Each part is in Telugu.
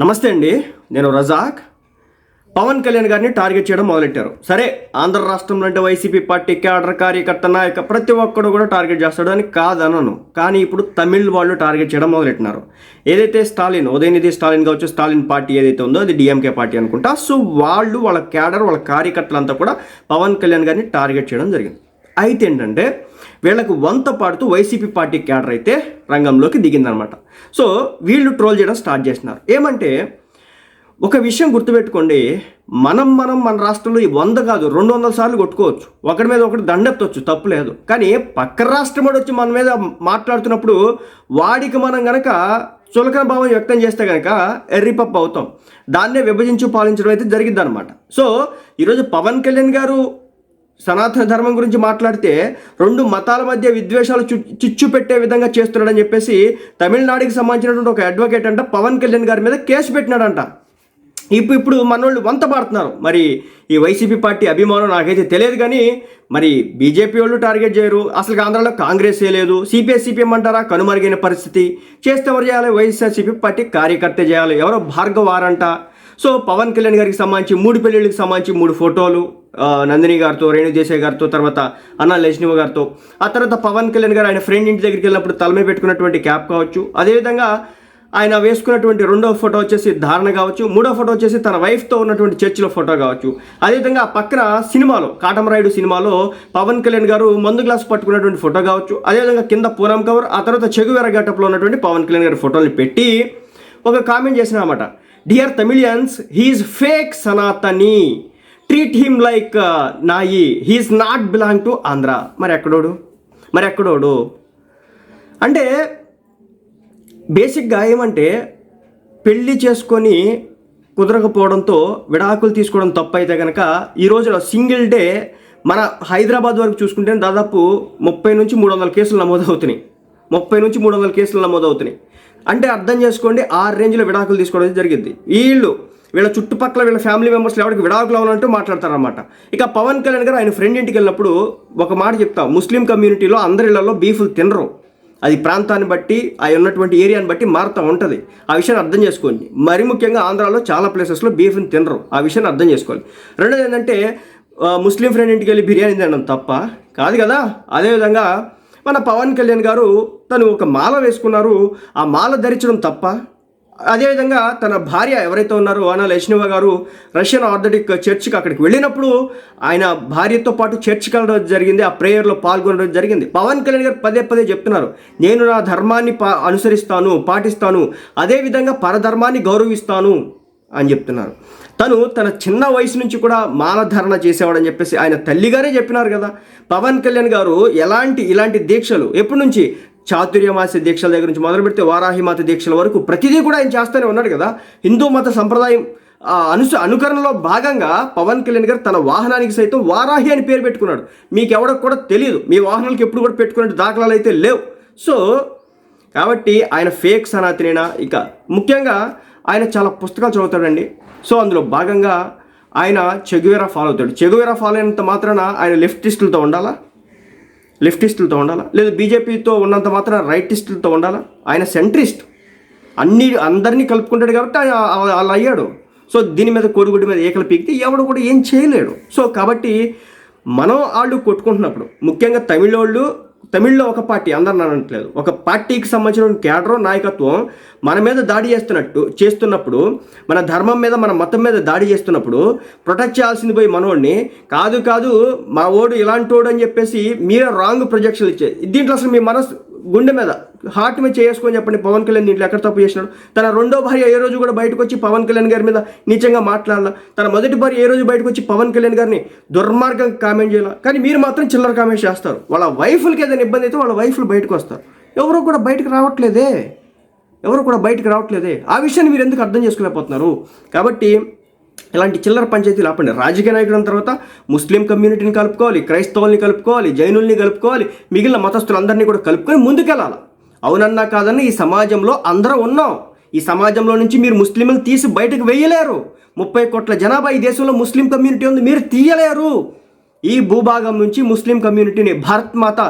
నమస్తే అండి నేను రజాక్. పవన్ కళ్యాణ్ గారిని టార్గెట్ చేయడం మొదలెట్టారు. సరే ఆంధ్ర రాష్ట్రంలో అంటే వైసీపీ పార్టీ క్యాడర్ కార్యకర్త నాయక ప్రతి ఒక్కడు కూడా టార్గెట్ చేస్తాడు అని కాదనను. కానీ ఇప్పుడు తమిళ్ వాళ్ళు టార్గెట్ చేయడం మొదలెట్టినారు. ఏదైతే స్టాలిన్ ఉదయనిధి స్టాలిన్ కావచ్చు స్టాలిన్ పార్టీ ఏదైతే ఉందో అది డిఎంకే పార్టీ అనుకుంటా. సో వాళ్ళు వాళ్ళ క్యాడర్ వాళ్ళ కార్యకర్తలంతా కూడా పవన్ కళ్యాణ్ గారిని టార్గెట్ చేయడం జరిగింది. అయితే ఏంటంటే వీళ్ళకు వంత పాడుతూ వైసీపీ పార్టీ క్యాడర్ అయితే రంగంలోకి దిగిందనమాట. సో వీళ్ళు ట్రోల్ చేయడం స్టార్ట్ చేసినారు. ఏమంటే ఒక విషయం గుర్తుపెట్టుకోండి. మనం మనం మన రాష్ట్రంలో ఈ వంద కాదు రెండు వందల సార్లు కొట్టుకోవచ్చు. ఒకటి మీద ఒకటి దండెత్తవచ్చు తప్పు లేదు. కానీ పక్క రాష్ట్రం వాడు వచ్చి మన మీద మాట్లాడుతున్నప్పుడు వాడికి మనం గనక చులకన భావం వ్యక్తం చేస్తే కనుక ఎర్రిపప్పు అవుతాం. దాన్నే విభజించి పాలించడం అయితే జరిగిందనమాట సో ఈరోజు పవన్ కళ్యాణ్ గారు సనాతన ధర్మం గురించి మాట్లాడితే రెండు మతాల మధ్య విద్వేషాలు చు చిచ్చు పెట్టే విధంగా చేస్తున్నాడని చెప్పేసి తమిళనాడుకి సంబంధించినటువంటి ఒక అడ్వకేట్ అంట పవన్ కళ్యాణ్ గారి మీద కేసు పెట్టినాడంట. ఇప్పుడు ఇప్పుడు మనోళ్ళు వంత పాడుతున్నారు. మరి ఈ వైసీపీ పార్టీ అభిమానం నాకైతే తెలియదు కానీ మరి బీజేపీ వాళ్ళు టార్గెట్ చేయరు. అసలు ఆంధ్రాలో కాంగ్రెస్ లేదు. సిపిఎస్ సిపిఎం అంటారా? కనుమరుగైన పరిస్థితి. చేస్తే ఎవరు చేయాలి? వైఎస్ఆర్సీపీ పార్టీ కార్యకర్త చేయాలి. ఎవరో భార్గవారంట సో పవన్ కళ్యాణ్ గారికి సంబంధించి మూడు పెళ్ళిళ్ళకి సంబంధించి మూడు ఫోటోలు నందిని గారితో రేణు దేశాయ్ గారితో తర్వాత అన్న లక్ష్మీ గారితో. ఆ తర్వాత పవన్ కళ్యాణ్ గారు ఆయన ఫ్రెండ్ ఇంటి దగ్గరికి వెళ్ళినప్పుడు తలమే పెట్టుకున్నటువంటి క్యాప్ కావచ్చు అదేవిధంగా ఆయన వేసుకున్నటువంటి రెండో ఫోటో వచ్చేసి ధారణ కావచ్చు మూడో ఫోటో వచ్చేసి తన వైఫ్తో ఉన్నటువంటి చర్చిలో ఫోటో కావచ్చు. అదేవిధంగా ఆ పక్కన సినిమాలో కాటమరాయుడు సినిమాలో పవన్ కళ్యాణ్ గారు మందు గ్లాస్ పట్టుకున్నటువంటి ఫోటో కావచ్చు అదేవిధంగా కింద పూరం కవర్ ఆ తర్వాత చెగువెర గటప్లో ఉన్నటువంటి పవన్ కళ్యాణ్ గారి ఫోటోని పెట్టి ఒక కామెంట్ చేసిన అన్నమాట dear Tamilians he is fake Sanatani treat him like నాయి he is not belong to Andhra మరి ఎక్కడోడు? మరి ఎక్కడోడు? అంటే బేసిక్గా ఏమంటే పెళ్ళి చేసుకొని కుదరకపోవడంతో విడాకులు తీసుకోవడం తప్పు అయితే కనుక ఈ రోజున సింగిల్ డే మన హైదరాబాద్ వరకు చూసుకుంటే దాదాపు ముప్పై నుంచి మూడు వందల కేసులు నమోదవుతున్నాయి. ముప్పై నుంచి మూడు వందల కేసులు నమోదవుతున్నాయి. అంటే అర్థం చేసుకోండి ఆరు రేంజ్లో విడాకులు తీసుకోవడం జరిగింది. వీళ్ళు వీళ్ళ చుట్టుపక్కల వీళ్ళ ఫ్యామిలీ మెంబర్స్ ఎవరికి విడాకులు అవ్వాలంటూ మాట్లాడతారనమాట ఇక పవన్ కళ్యాణ్ గారు ఆయన ఫ్రెండ్ ఇంటికి వెళ్ళినప్పుడు ఒక మాట చెప్తా ముస్లిం కమ్యూనిటీలో అందరి ఇళ్ళలో బీఫ్లు తినరు. అది ప్రాంతాన్ని బట్టి ఆ ఉన్నటువంటి ఏరియాని బట్టి మారుతూ ఉంటుంది. ఆ విషయాన్ని అర్థం చేసుకోండి. మరి ముఖ్యంగా ఆంధ్రాలో చాలా ప్లేసెస్లో బీఫ్ని తినరు. ఆ విషయాన్ని అర్థం చేసుకోవాలి. రెండోది ఏంటంటే ముస్లిం ఫ్రెండ్ ఇంటికి వెళ్ళి బిర్యానీ తినడం తప్ప కాదు కదా? అదేవిధంగా మన పవన్ కళ్యాణ్ గారు తను ఒక మాల వేసుకున్నారు. ఆ మాల ధరించడం తప్ప అదేవిధంగా తన భార్య ఎవరైతే ఉన్నారో అనా లక్ష్మీవ గారు రష్యన్ ఆర్థడిక్ చర్చ్కి అక్కడికి వెళ్ళినప్పుడు ఆయన భార్యతో పాటు చర్చ్కి వెళ్ళడం జరిగింది. ఆ ప్రేయర్లో పాల్గొనడం జరిగింది. పవన్ కళ్యాణ్ గారు పదే పదే చెప్తున్నారు. నేను నా ధర్మాన్ని పా అనుసరిస్తాను పాటిస్తాను. అదేవిధంగా పరధర్మాన్ని గౌరవిస్తాను. అని చెప్తున్నారు. తను తన చిన్న వయసు నుంచి కూడా మానధారణ చేసేవాడని చెప్పేసి ఆయన తల్లిగారే చెప్పినారు కదా. పవన్ కళ్యాణ్ గారు ఎలాంటి ఇలాంటి దీక్షలు ఎప్పటి నుంచి చాతుర్యమాస దీక్షల దగ్గర నుంచి మొదలు పెడితే వారాహిమాత దీక్షల వరకు ప్రతిదీ కూడా ఆయన చేస్తూనే ఉన్నాడు కదా. హిందూ మత సంప్రదాయం ఆ, అనుస అనుకరణలో భాగంగా పవన్ కళ్యాణ్ గారు తన వాహనానికి సైతం వారాహి అని పేరు పెట్టుకున్నాడు. మీకు ఎవడకు కూడా తెలియదు. మీ వాహనాలకు ఎప్పుడు కూడా పెట్టుకునే దాఖలాలు అయితే లేవు. సో కాబట్టి ఆయన ఫేక్ సనాతినేనా ఇక ముఖ్యంగా ఆయన చాలా పుస్తకాలు చదువుతాడండి. సో అందులో భాగంగా ఆయన చెగువేరా ఫాలో అవుతాడు. చెగువేరా ఫాలో అయినంత మాత్రాన ఆయన లెఫ్టిస్టులతో ఉండాలా? లెఫ్టిస్టులతో ఉండాలా? లేదా బీజేపీతో ఉన్నంత మాత్రం రైటిస్టులతో ఉండాలా? ఆయన సెంట్రిస్ట్. అన్ని అందరినీ కలుపుకుంటాడు కాబట్టి ఆయన అలా- అయ్యాడు. సో దీని మీద కోరుగుడి మీద ఏకలు పీకితే ఎవడు కూడా ఏం చేయలేడు. సో కాబట్టి మనం వాళ్ళు కొట్టుకుంటున్నప్పుడు ముఖ్యంగా తమిళోళ్ళు తమిళ్ళో ఒక పార్టీ అందరిని అనట్లేదు. ఒక పార్టీకి సంబంధించిన కేడరో నాయకత్వం మన మీద దాడి చేస్తున్నట్టు చేస్తున్నప్పుడు మన ధర్మం మీద మన మతం మీద దాడి చేస్తున్నప్పుడు ప్రొటెక్ట్ చేయాల్సింది పోయి మనోడిని. కాదు కాదు మా ఓడు ఇలాంటోడు అని చెప్పేసి మీరే రాంగ్ ప్రొజెక్షన్లు ఇచ్చే దీంట్లో అసలు మీ మనసు గుండె మీద హార్ట్ మీద చేసుకొని చెప్పండి పవన్ కళ్యాణ్ దీంట్లో ఎక్కడ తప్పు చేసినాడు? తన రెండో భార్య ఏ రోజు కూడా బయటకు వచ్చి పవన్ కళ్యాణ్ గారి మీద నిజంగా మాట్లాడాల. తన మొదటి భార్య ఏ రోజు బయటకు వచ్చి పవన్ కళ్యాణ్ గారిని దుర్మార్గం కామెంట్ చేయాలి. కానీ మీరు మాత్రం చిల్లర కామెంట్ చేస్తారు. వాళ్ళ వైఫ్లకి ఏదైనా ఇబ్బంది అయితే వాళ్ళ వైఫ్లు బయటకు వస్తారు. ఎవరు కూడా బయటకు రావట్లేదే. ఎవరు కూడా బయటకు రావట్లేదే. ఆ విషయాన్ని మీరు ఎందుకు అర్థం చేసుకోలేకపోతున్నారు? కాబట్టి ఇలాంటి చిల్లర పంచాయతీలు ఆపండి. రాజకీయ నాయకుల తర్వాత ముస్లిం కమ్యూనిటీని కలుపుకోవాలి క్రైస్తవుల్ని కలుపుకోవాలి జైనుల్ని కలుపుకోవాలి మిగిలిన మతస్థులందరినీ కూడా కలుపుకొని ముందుకెళ్ళాలి? అవునన్నా కాదన్నా ఈ సమాజంలో అందరూ ఉన్నాం. ఈ సమాజంలో నుంచి మీరు ముస్లింలు తీసి బయటకు వేయలేరు. ముప్పై కోట్ల జనాభా ఈ దేశంలో ముస్లిం కమ్యూనిటీ ఉంది మీరు తీయలేరు. ఈ భూభాగం నుంచి ముస్లిం కమ్యూనిటీని భారత్ మాత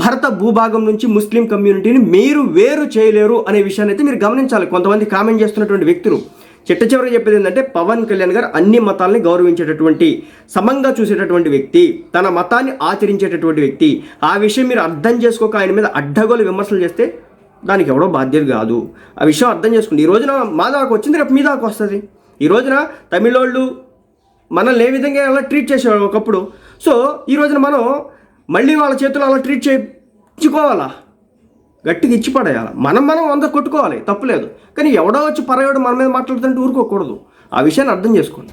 భరత భూభాగం నుంచి ముస్లిం కమ్యూనిటీని మీరు వేరు చేయలేరు అనే విషయాన్ని అయితే మీరు గమనించాలి. కొంతమంది కామెంట్ చేస్తున్నటువంటి వ్యక్తులు చిట్ట చివరికి చెప్పేది ఏంటంటే పవన్ కళ్యాణ్ గారు అన్ని మతాలని గౌరవించేటటువంటి సమంగా చూసేటటువంటి వ్యక్తి తన మతాన్ని ఆచరించేటటువంటి వ్యక్తి. ఆ విషయం మీరు అర్థం చేసుకోక ఆయన మీద అడ్డగోలు విమర్శలు చేస్తే దానికి ఎవడో బాధ్యత కాదు. ఆ విషయం అర్థం చేసుకోండి ఈ రోజున మా దాకా వచ్చింది రేపు మీ దాకా వస్తుంది. ఈ రోజున తమిళోళ్ళు మనల్ని ఏ విధంగా అలా ట్రీట్ చేసేవాళ్ళు ఒకప్పుడు? సో ఈ రోజున మనం మళ్ళీ వాళ్ళ చేతులు అలా ట్రీట్ చేయించుకోవాలా? గట్టిగా ఇచ్చి పడేయాలి. మనం మనం వంద కొట్టుకోవాలి తప్పులేదు కానీ ఎవడో వచ్చి పరయోడు మన మీద మాట్లాడుతుంటే ఊరుకోకూడదు. ఆ విషయాన్ని అర్థం చేసుకోండి.